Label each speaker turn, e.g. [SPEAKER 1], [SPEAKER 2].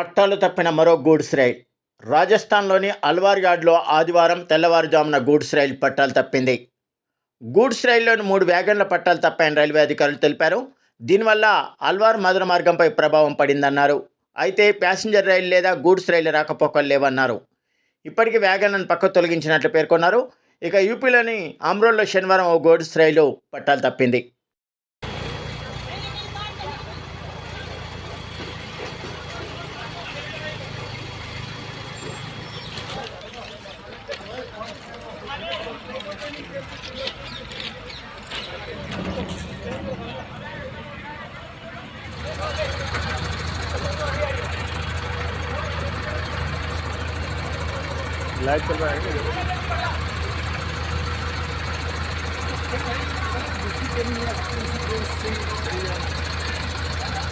[SPEAKER 1] పట్టాలు తప్పిన మరో గూడ్స్ రైల్ రాజస్థాన్లోని అల్వార్ యార్డ్లో ఆదివారం తెల్లవారుజామున గూడ్స్ రైలు పట్టాలు తప్పింది. గూడ్స్ రైల్లోని మూడు వ్యాగన్ల పట్టాలు తప్పాయని రైల్వే అధికారులు తెలిపారు. దీనివల్ల అల్వార్ మధుర మార్గంపై ప్రభావం పడిందన్నారు. అయితే ప్యాసింజర్ రైలు లేదా గూడ్స్ రైలు రాకపోకలు లేవన్నారు. ఇప్పటికీ వ్యాగన్లను పక్క తొలగించినట్లు పేర్కొన్నారు. ఇక యూపీలోని అమ్రోల్లో శనివారం ఓ గూడ్స్ రైలు పట్టాలు తప్పింది.
[SPEAKER 2] लाइट चल रहा है
[SPEAKER 3] Thank you.